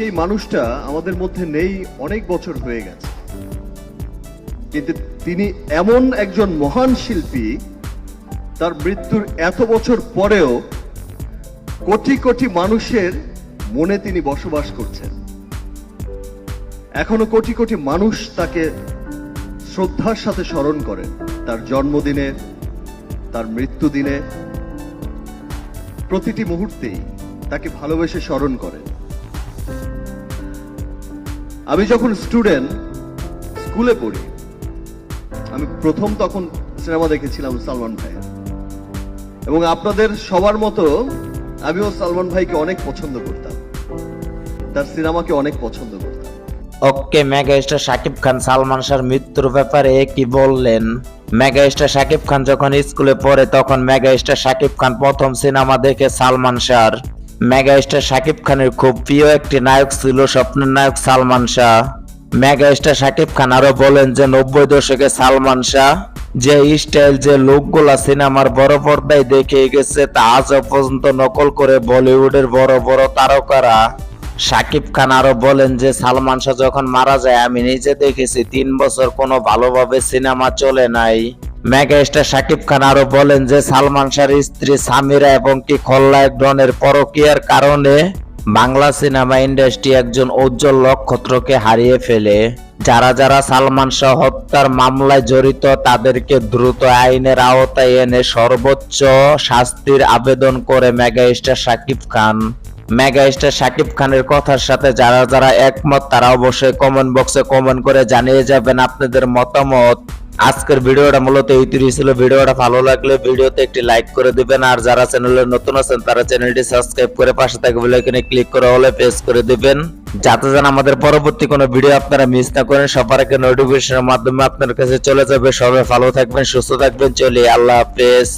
সেই মানুষটা আমাদের মধ্যে নেই অনেক বছর হয়ে গেছে। কিন্তু তিনি এমন একজন মহান শিল্পী, তার মৃত্যুর এত বছর পরেও কোটি কোটি মানুষের মনে তিনি বসবাস করছেন। এখনও কোটি কোটি মানুষ তাকে শ্রদ্ধার সাথে স্মরণ করেন। তার জন্মদিনে, তার মৃত্যুদিনে প্রতিটি মুহূর্তেই তাকে ভালোবেসে স্মরণ করেন। আমি যখন স্টুডেন্ট স্কুলে পড়ি, আমি প্রথম তখন সিনেমা দেখেছিলাম সালমান ভাইয়ের। এবং আপনাদের সবার মতো আমিও সালমান ভাইকে অনেক পছন্দ করতাম। তার সিনেমাকে অনেক পছন্দ করতাম। ওকে মেগা স্টার শাকিব খান সালমান শাহর মৃত্যুর ব্যাপারে কি বললেন? মেগা স্টার শাকিব খান যখন স্কুলে পড়ে, তখন মেগা স্টার শাকিব খান প্রথম সিনেমা দেখে সালমান শাহর। মেগা স্টার শাকিব খানের খুব প্রিয় একটি নায়ক ছিল স্বপ্নের নায়ক সালমান শাহ। মেগা স্টার শাকিব খান আরও বলেন যে নব্বই দশকে সালমান শাহ যে স্টাইল, যে লোকগুলা সিনেমার বড় পর্দায় দেখে গেছে তা আজও পর্যন্ত নকল করে বলিউডের বড় বড় তারকারা। সাকিব খান আরও বলেন যে সালমান শাহ যখন মারা যায়, আমি নিজে দেখেছি, তিন বছর কোনো ভালোভাবে সিনেমা চলে নাই। মেগা স্টার সাকিব খান আরও বলেন যে, সালমান শাহর স্ত্রী সামিরা এবং কি খলনায়ক ডনের পরকীয়ার কারণে বাংলা সিনেমা ইন্ডাস্ট্রি একজন উজ্জ্বল নক্ষত্রকে হারিয়ে ফেলে। যারা যারা সালমান শাহ হত্যার মামলায় জড়িত, তাদেরকে দ্রুত আইনের আওতায় এনে সর্বোচ্চ শাস্তির আবেদন করে mega star Shakib Khan. Mega star Shakib খানের কথার সাথে যারা যারা একমত, তারা অবশ্যই কমেন্ট বক্সে কমেন্ট করে জানিয়ে যাবেন আপনাদের মতামত। আজকের ভিডিওটা মূলত এই তৈরি ছিল। ভিডিওটা ভালো লাগলে ভিডিওতে একটি লাইক করে দিবেন। আর যারা চ্যানেলে নতুন আছেন, তারা চ্যানেলটি সাবস্ক্রাইব করে পাশে থাকবে এখানে ক্লিক করে হলে প্রেস করে দিবেন। যাতে যেন আমাদের পরবর্তী কোনো ভিডিও আপনারা মিস না করেন, সবার আগে নোটিফিকেশনের মাধ্যমে আপনার কাছে চলে যাবে। সবাই ভালো থাকবেন, সুস্থ থাকবেন। চলি আল্লাহ হাফেজ।